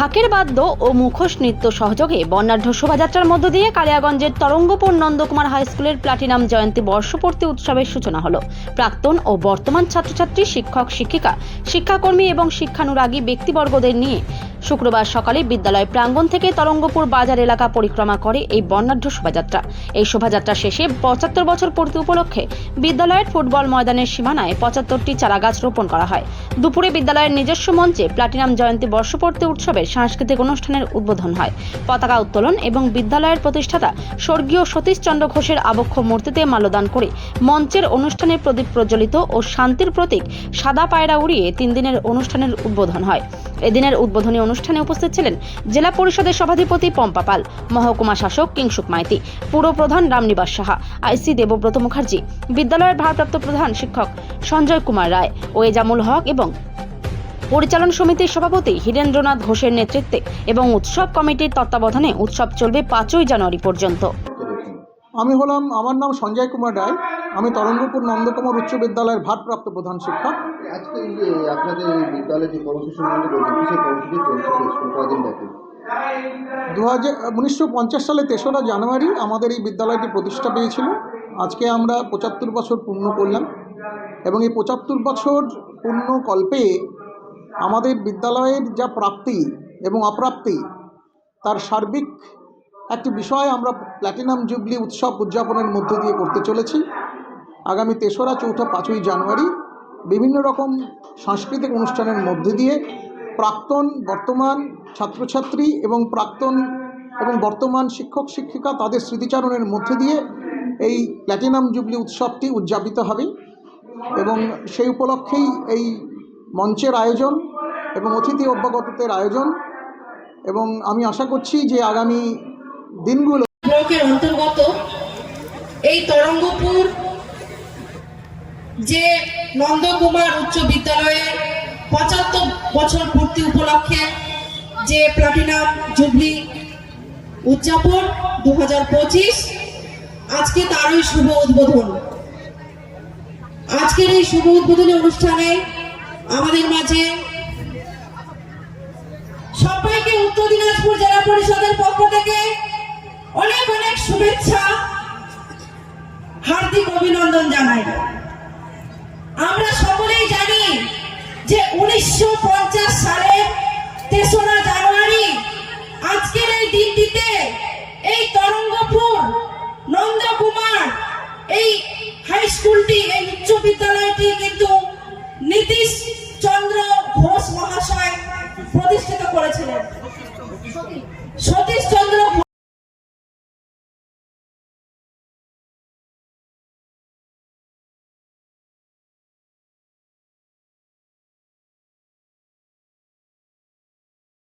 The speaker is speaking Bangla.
ঢাকের বাদ্য ও মুখোশ নৃত্য সহযোগে বর্ণাঢ্য শোভাযাত্রার মধ্য দিয়ে কালিয়াগঞ্জের তরঙ্গপুর নন্দকুমার হাই স্কুলের প্লাটিনাম জয়ন্তী বর্ষপূর্তি উৎসবের সূচনা হল। প্রাক্তন ও বর্তমান ছাত্রছাত্রী, শিক্ষক, শিক্ষিকা, শিক্ষাকর্মী এবং শিক্ষানুরাগী ব্যক্তিবর্গদের নিয়ে শুক্রবার সকালে বিদ্যালয় প্রাঙ্গণ থেকে তরঙ্গপুর বাজার এলাকা পরিক্রমা করে এই বর্ণাঢ্য শোভাযাত্রা। এই শোভাযাত্রা শেষে পঁচাত্তর বছর পূর্তি উপলক্ষে বিদ্যালয়ের ফুটবল ময়দানের সীমানায় পঁচাত্তরটি চারাগাছ রোপণ করা হয়। দুপুরে বিদ্যালয়ের নিজস্ব মঞ্চে প্লাটিনাম জয়ন্তী বর্ষপূর্তি উৎসবের সাংস্কৃতিক অনুষ্ঠানের উদ্বোধন হয়। পতাকা উত্তোলন এবং বিদ্যালয়ের প্রতিষ্ঠাতা স্বর্গীয় সতীশচন্দ্র ঘোষের আবক্ষ মূর্তিতে মাল্যদান করে মঞ্চের অনুষ্ঠানে প্রদীপ প্রজ্বলিত ও শান্তির প্রতীক সাদা পায়রা উড়িয়ে তিন দিনের অনুষ্ঠানের উদ্বোধন হয়। এদিনের উদ্বোধনী অনুষ্ঠানে উপস্থিত ছিলেন জেলা পরিষদের সভাধিপতি পম্পা পাল, মহকুমা শাসক কিংসুক মাইতি, পুর প্রধান রামনিবাস সাহা, আইসি দেবব্রত মুখার্জি, বিদ্যালয়ের ভারপ্রাপ্ত প্রধান শিক্ষক সঞ্জয় কুমার রায় ও এজামুল হক এবং পরিচালন সমিতির সভাপতি হীরেন্দ্রনাথ ঘোষের নেতৃত্বে এবং উৎসব কমিটির তত্ত্বাবধানে উৎসব চলবে পাঁচই জানুয়ারি পর্যন্ত। আমি হলাম আমার নাম সঞ্জয় কুমার রায়। আমি তরঙ্গপুর নন্দকুমার উচ্চ বিদ্যালয়ের ভারপ্রাপ্ত প্রধান শিক্ষক। আজকে আপনাদের বিদ্যালয়ে যে কর্মসূচি দু হাজার উনিশশো পঞ্চাশ সালে তেসরা জানুয়ারি আমাদের এই বিদ্যালয়টি প্রতিষ্ঠা পেয়েছিল। আজকে আমরা পঁচাত্তর বছর পূর্ণ করলাম এবং এই পঁচাত্তর বছর পূর্ণ কল্পে আমাদের বিদ্যালয়ের যা প্রাপ্তি এবং অপ্রাপ্তি তার সার্বিক একটি বিষয় আমরা প্ল্যাটিনাম জুবলি উৎসব উদযাপনের মধ্য দিয়ে করতে চলেছি। আগামী তেসরা, চৌঠা, পাঁচই জানুয়ারি বিভিন্ন রকম সাংস্কৃতিক অনুষ্ঠানের মধ্যে দিয়ে প্রাক্তন, বর্তমান ছাত্রছাত্রী এবং প্রাক্তন এবং বর্তমান শিক্ষক, শিক্ষিকা তাদের স্মৃতিচারণের মধ্যে দিয়ে এই প্ল্যাটিনাম জুবলি উৎসবটি উদযাপিত হবে এবং সেই উপলক্ষেই এই মঞ্চের আয়োজন এবং অতিথি অভ্যাগতের আয়োজন এবং আমি আশা করছি যে আগামী দিনগুলো ব্লকের অন্তর্গত এই তরঙ্গপুর যে নন্দকুমার উচ্চ বিদ্যালয়ে পঁচাত্তর বছর পূর্তি উপলক্ষে যে প্লাটিনাম জুবলি উদযাপন দু আজকে তারই শুভ উদ্বোধন। আজকের এই শুভ উদ্বোধনী অনুষ্ঠানে আমাদের মাঝে সবাইকে উত্তর দিনাজপুর জেলা পরিষদের পক্ষ থেকে যে উনিশশো সালে তেসরা জানুয়ারি আজকের এই দিনটিতে এই তরঙ্গপুর নন্দকুমার এই হাই স্কুলটি এই উচ্চ বিদ্যালয়টি কিন্তু নীতিশ চন্দ্র ঘোষ মহাশয়